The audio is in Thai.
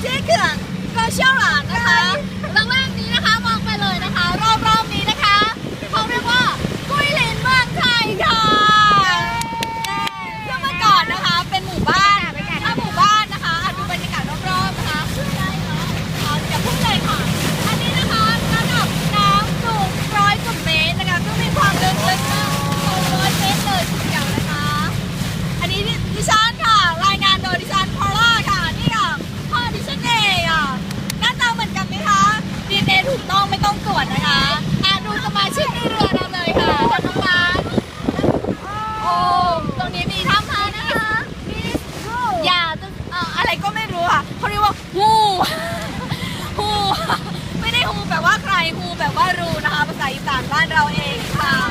杰克搞笑了拿糖 ว่าใครฮูแบบว่ารู้นะคะภาษาอีสานบ้านเราเองค่ะ